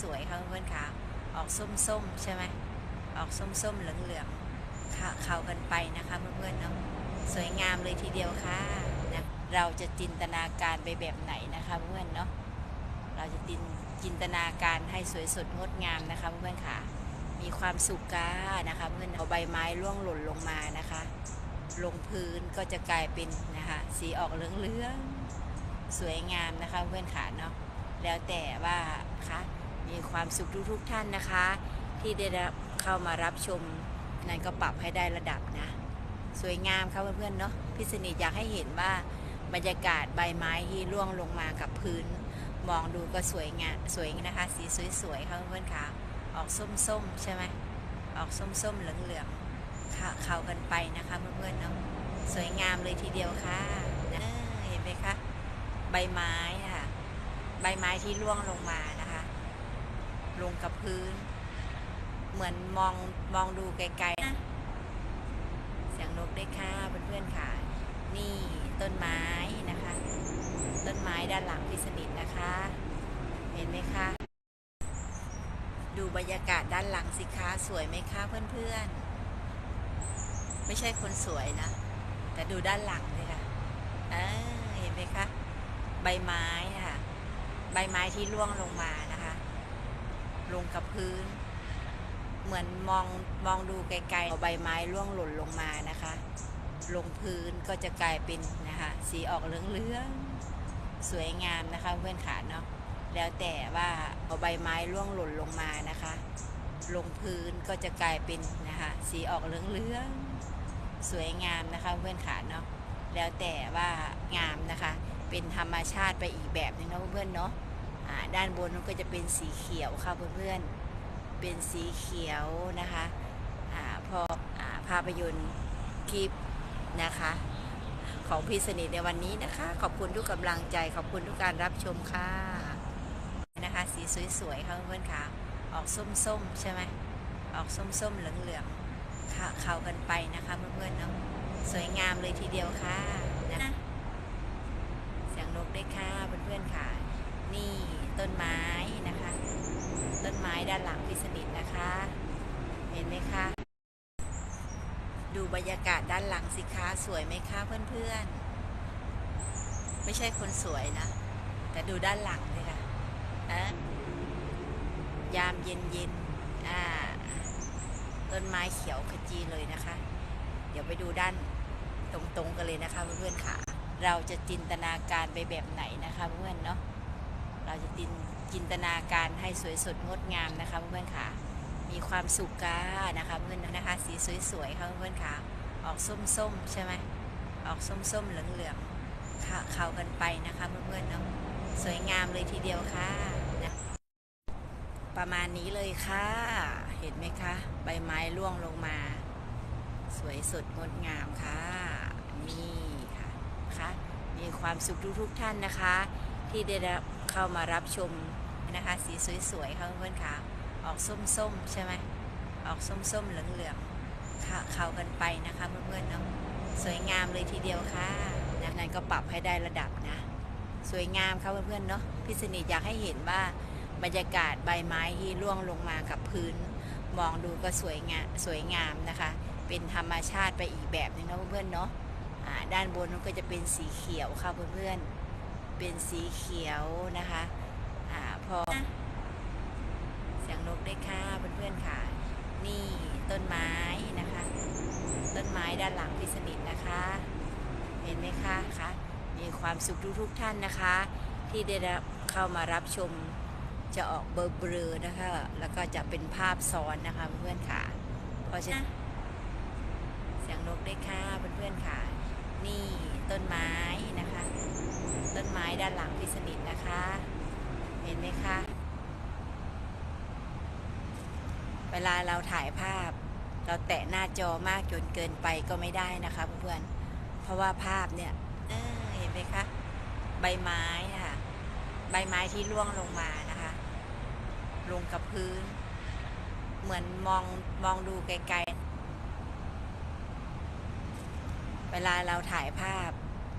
สวยๆค่ะเพื่อนๆค่ะ ออกส้มๆใช่ไหมออกส้มๆเหลืองๆเข้ากันไปนะคะเพื่อนๆเนาะสวยงามเลยทีเดียวค่ะนะเราจะจินตนาการไปแบบไหนนะคะเพื่อนๆเนาะเราจะจินจินตนาการให้สวยสดงดงามนะคะเพื่อนๆค่ะ มีความสุขกานะคะเพื่อนเอาใบไม้ร่วงหล่นลงมานะคะ ลงพื้นก็จะกลายเป็นนะคะสีออกเหลืองๆสวยงามนะคะเพื่อนขาเนาะแล้วแต่ว่าคะ มีความสุขทุกๆท่านนะคะ ที่ได้รับเข้ามารับชมนั้นก็ปรับให้ได้ระดับนะ สวยงามค่ะเพื่อนๆเนาะพี่สนิทอยากให้เห็นว่าบรรยากาศใบไม้ที่ร่วงลงมากับพื้น มองดูก็สวยงามสวยนะคะ สีสวยๆค่ะเพื่อนๆค่ะ ออกส้มๆใช่ไหมออกส้มๆเหลืองๆเข้ากันไปนะคะเพื่อนๆเนาะสวยงามเลยทีเดียวค่ะนะเออเห็นไหมคะใบไม้ค่ะ ใบไม้ที่ร่วงลงมานะคะ ลงกับพื้น เหมือนมองมองดูไกลๆนะเสียงนกได้ค่ะเพื่อนๆค่ะ นี่ต้นไม้นะคะ ต้นไม้ด้านหลังพิสนิทนะคะ เห็นไหมคะดูบรรยากาศด้านหลังสิคะสวยไหมคะเพื่อนๆ ไม่ใช่คนสวยนะ แต่ดูด้านหลังเลยค่ะเออเห็นไหมคะ ใบไม้ค่ะ ใบไม้ที่ร่วงลงมานะคะ ลงกับพื้น เหมือนมองมองดูไกลๆเอาใบไม้ร่วงหล่นลงมานะคะ ลงพื้นก็จะกลายเป็นนะคะ สีออกเหลืองๆสวยงามนะคะเพื่อนขาเนาะแล้วแต่ว่าเอาใบไม้ร่วงหล่นลงมานะคะ ลงพื้นก็จะกลายเป็นนะคะ สีออกเหลืองๆสวยงามนะคะเพื่อนขาเนาะแล้วแต่ว่างามนะคะ เป็นธรรมชาติไปอีกแบบนึงนะเพื่อนๆเนาะ ด้านบนก็จะเป็นสีเขียวค่ะเพื่อนๆ เป็นสีเขียวนะคะอพออาภาพยนตร์คลิปนะคะ ของพี่สนิทในวันนี้นะคะ ขอบคุณทุกกำลังใจ ขอบคุณทุกการรับชมค่ะนะคะ สีสวยๆค่ะเพื่อนๆค่ะ ออกส้มๆใช่ไหมออกส้มๆเหลืองๆค่ะเข้ากันไปนะคะเพื่อนๆเนาะสวยงามเลยทีเดียวค่ะนะเสียงนกได้ค่ะเพื่อนๆค่ะ นี่ ต้นไม้นะคะ ต้นไม้ด้านหลังพิสนิทนะคะ เห็นไหมคะ ดูบรรยากาศด้านหลังสิคะสวยไหมคะเพื่อนๆ ไม่ใช่คนสวยนะ แต่ดูด้านหลังเลยค่ะอะยามเย็นเย็นๆอ่าต้นไม้เขียวขจีเลยนะคะ เดี๋ยวไปดูด้านตรงๆกันเลยนะคะเพื่อนๆค่ะ เราจะจินตนาการไปแบบไหนนะคะเพื่อนๆเนาะ เราจะจินจินตนาการให้สวยสดงดงามนะคะเพื่อนๆค่ะ มีความสุขกานะคะเพื่อนนะคะ สีสวยๆค่ะเพื่อนๆค่ะ ออกส้มๆใช่ไหมออกส้มๆเหลืองๆเข้ากันไปนะคะเพื่อนๆเนาะสวยงามเลยทีเดียวค่ะนะประมาณนี้เลยค่ะ เห็นไหมคะ ใบไม้ร่วงลงมา สวยสดงดงามค่ะ นี่ค่ะนะคะมีความสุขทุกๆท่านนะคะ ที่ได้รับเข้ามารับชมนะคะ สีสวยๆค่ะเพื่อนๆค่ะ ออกส้มๆ ใช่ไหมออกส้มๆเหลืองๆเข้ากันไปนะคะเพื่อนๆเนาะสวยงามเลยทีเดียวค่ะนะนั้นก็ปรับให้ได้ระดับนะ สวยงามค่ะเพื่อนๆเนาะพี่สนิอยากให้เห็นว่าบรรยากาศใบไม้ที่ร่วงลงมากับพื้น มองดูก็สวยงามสวยงามนะคะ เป็นธรรมชาติไปอีกแบบนึงนะเพื่อนๆเนาะด้านบนมันก็จะเป็นสีเขียวค่ะเพื่อนๆ เป็นสีเขียวนะคะอ่าพอเสียงนกได้วยค่ะเพื่อนๆค่ะ นี่ต้นไม้นะคะ ต้นไม้ด้านหลังพิสนิทนะคะ เห็นไหมคะคะมีความสุขทุกๆท่านนะคะ ที่ได้รับเข้ามารับชมจะออกเบลอๆนะคะ แล้วก็จะเป็นภาพซ้อนนะคะเพื่อนๆค่ะ เพราะฉะนั้นเสียงนกได้วยค่ะเพื่อนๆค่ะ นี่ต้นไม้นะคะ ต้นไม้ด้านหลังพิสนิทนะคะ เห็นไหมคะ เวลาเราถ่ายภาพ เราแตะหน้าจอมากจนเกินไปก็ไม่ได้นะคะเพื่อนๆเพราะว่าภาพเนี่ยเออเห็นไหมคะใบไม้ค่ะใบไม้ที่ร่วงลงมานะคะ ลงกับพื้น เหมือนมองมองดูไกลๆ เวลาเราถ่ายภาพ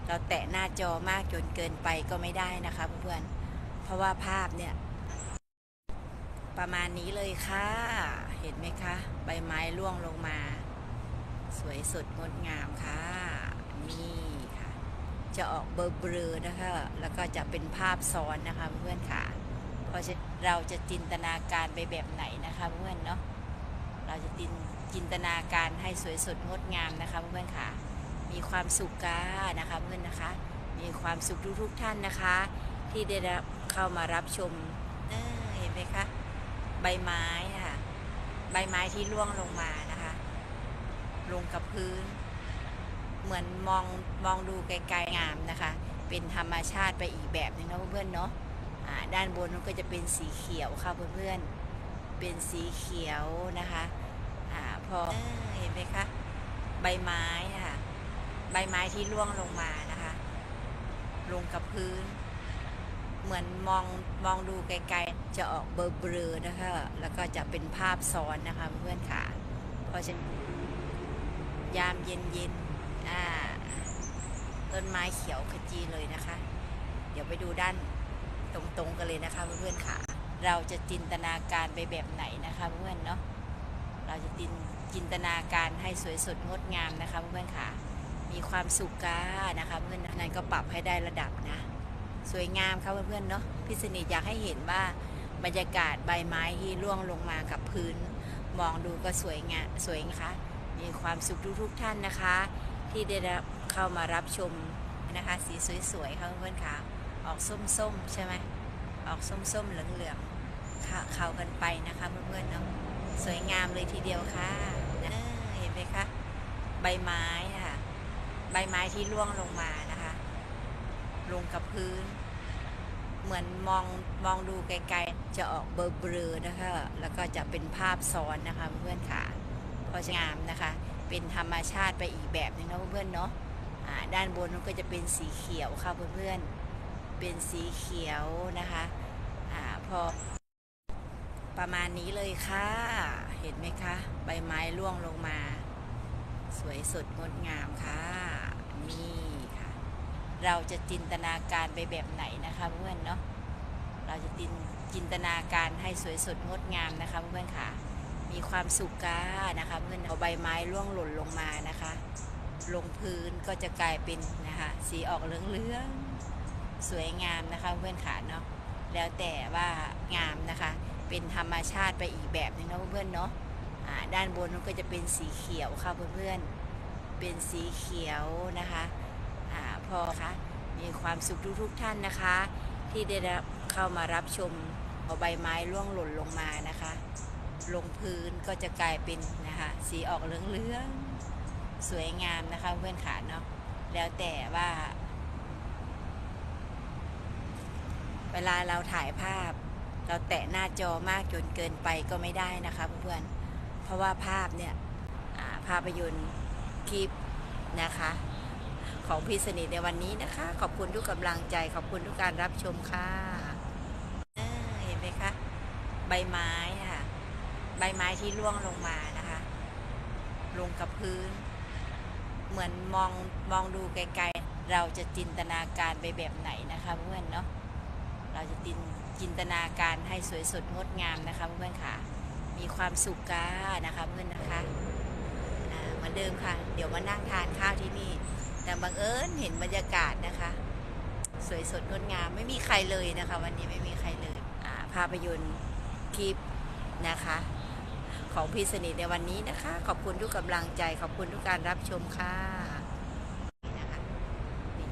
เราแตะหน้าจอมากจนเกินไปก็ไม่ได้นะคะเพื่อนๆเพราะว่าภาพเนี่ย ประมาณนี้เลยค่ะ เห็นไหมคะ ใบไม้ร่วงลงมา สวยสดงดงามค่ะ นี่ค่ะ จะออกเบลอๆนะคะ แล้วก็จะเป็นภาพซ้อนนะคะเพื่อนค่ะเพราะเราจะจินตนาการไปแบบไหนนะคะเพื่อนเนาะเราจะจินจินตนาการให้สวยสดงดงามนะคะเพื่อนค่ะ มีความสุขกานะคะเพื่อนนะคะ มีความสุขทุกๆท่านนะคะ ที่ได้รับเข้ามารับชมเออเห็นไหมคะใบไม้ค่ะใบไม้ที่ร่วงลงมานะคะ ลงกับพื้น เหมือนมองมองดูไกลๆงามนะคะ เป็นธรรมชาติไปอีกแบบนึงนะเพื่อนๆเนาะด้านบนก็จะเป็นสีเขียวค่ะเพื่อนๆเป็นสีเขียวนะคะอพอเออเห็นไหมคะใบไม้ค่ะ ใบไม้ที่ร่วงลงมานะคะ ลงกับพื้น เหมือนมองมองดูไกลๆ จะออกเบลอๆนะคะ แล้วก็จะเป็นภาพซ้อนนะคะเพื่อนค่ะ เพราะฉะนั้นยามเย็นๆอ่าต้นไม้เขียวขจีเลยนะคะ เดี๋ยวไปดูด้านตรงๆกันเลยนะคะเพื่อนๆค่ะ เราจะจินตนาการไปแบบไหนนะคะเพื่อนเนาะ เราจะจินจินตนาการให้สวยสดงดงามนะคะเพื่อนๆค่ะ มีความสุขกานะคะเพื่อนๆนั้นก็ปรับให้ได้ระดับนะ สวยงามครับเพื่อนๆเนาะพี่สนิทอยากให้เห็นว่าบรรยากาศใบไม้ที่ร่วงลงมากับพื้น มองดูก็สวยงามสวยนะคะมีความสุขทุกๆท่านนะคะ ที่ได้เข้ามารับชมนะคะสีสวยๆครับเพื่อนๆค่ะ ออกส้มๆใช่ไหมออกส้มๆเหลืองๆเข้ากันไปนะคะเพื่อนๆเนาะสวยงามเลยทีเดียวค่ะเห็นไหมคะใบไม้ค่ะ ใบไม้ที่ร่วงลงมานะคะ ลงกับพื้น เหมือนมองมองดูไกลๆ จะออกเบลอๆนะคะ แล้วก็จะเป็นภาพซ้อนนะคะเพื่อนค่ะเพราะงามนะคะ เป็นธรรมชาติไปอีกแบบนึงนะเพื่อนๆเนาะด้านบนก็จะเป็นสีเขียวค่ะเพื่อนๆ เป็นสีเขียวนะคะอพอประมาณนี้เลยค่ะ เห็นไหมคะ ใบไม้ร่วงลงมา สวยสดงดงามค่ะ นี่ค่ะ เราจะจินตนาการไปแบบไหนนะคะเพื่อนเนาะเราจะจินจินตนาการให้สวยสดงดงามนะคะเพื่อนค่ะ มีความสุขกานะคะเพื่อนเอาใบไม้ร่วงหล่นลงมานะคะ ลงพื้นก็จะกลายเป็นนะคะสีออกเหลืองๆสวยงามนะคะเพื่อนขาเนาะแล้วแต่ว่างามนะคะ เป็นธรรมชาติไปอีกแบบนึงนะเพื่อนเนาะ ด้านบนมันก็จะเป็นสีเขียวค่ะเพื่อนๆ เป็นสีเขียวนะคะอพอคะมีความสุขทุกๆท่านนะคะ ที่ได้เข้ามารับชมเอาใบไม้ร่วงหล่นลงมานะคะ ลงพื้นก็จะกลายเป็นนะคะสีออกเหลืองๆ สวยงามนะคะเพื่อนขาเนาะแล้วแต่ว่า เวลาเราถ่ายภาพ เราแตะหน้าจอมากจนเกินไปก็ไม่ได้นะคะเพื่อนๆ เพราะว่าภาพเนี่ยภาพยนตร์คลิปนะคะ ของพี่สนิทในวันนี้นะคะ ขอบคุณทุกกำลังใจ ขอบคุณทุกการรับชมค่ะเออเห็นไหมคะ ใบไม้ค่ะ ใบไม้ที่ร่วงลงมานะคะ ลงกับพื้น เหมือนมองมองดูไกลๆ เราจะจินตนาการไปแบบไหนนะคะเพื่อนเนาะเราจะจินจินตนาการให้สวยสดงดงามนะคะเพื่อนค่ะ มีความสุขกานะคะเพื่อนนะคะอ่าเหมือนเดิมค่ะ เดี๋ยวมานั่งทานข้าวที่นี่ แต่บังเอิญเห็นบรรยากาศนะคะ สวยสดงดงามไม่มีใครเลยนะคะ วันนี้ไม่มีใครเลยอ่าภาพยนตร์คลิปนะคะ ของพี่สนิทในวันนี้นะคะ ขอบคุณทุกกำลังใจ ขอบคุณทุกการรับชมค่ะนะคะ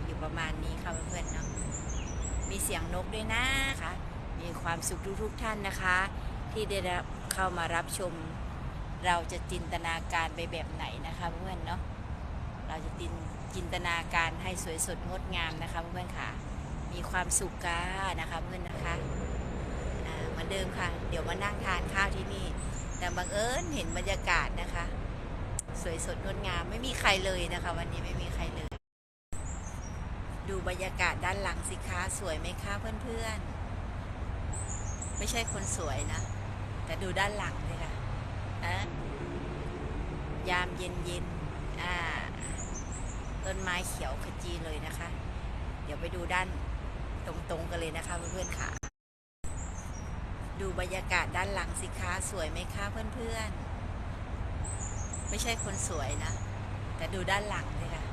อยู่ประมาณนี้ค่ะเพื่อนๆเนาะมีเสียงนกด้วยนะคะมีความสุขทุกๆท่านนะคะ ที่ได้รับ เข้ามารับชม เราจะจินตนาการไปแบบไหนนะคะเพื่อนเนาะเราจะจินจินตนาการให้สวยสดงดงามนะคะเพื่อนค่ะ มีความสุขกานะคะเพื่อนนะคะเหมือนเดิมค่ะ เดี๋ยวมานั่งทานข้าวที่นี่ แต่บังเอิญเห็นบรรยากาศนะคะ สวยสดงดงามไม่มีใครเลยนะคะ วันนี้ไม่มีใครเลย ดูบรรยากาศด้านหลังสิคะสวยไหมคะเพื่อนๆไม่ใช่คนสวยนะ แต่ดูด้านหลังเลยค่ะอะยามเย็นๆอ่า ต้นไม้เขียวขจีเลยนะคะ เดี๋ยวไปดูด้านตรงๆกันเลยนะคะเพื่อนๆค่ะ ดูบรรยากาศด้านหลังสิคะสวยไหมคะเพื่อนๆ ไม่ใช่คนสวยนะ แต่ดูด้านหลังเลยค่ะ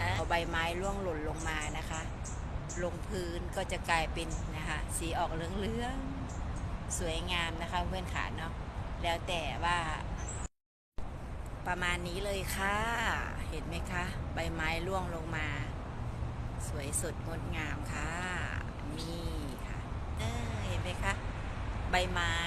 อะเอาใบไม้ร่วงหล่นลงมานะคะ ลงพื้นก็จะกลายเป็นนะคะ สีออกเหลืองๆ สวยงามนะคะเพื่อนขาเนาะแล้วแต่ว่าประมาณนี้เลยค่ะ เห็นไหมคะ ใบไม้ร่วงลงมา สวยสดงดงามค่ะ นี่ค่ะ เออเห็นไหมคะ ใบไม้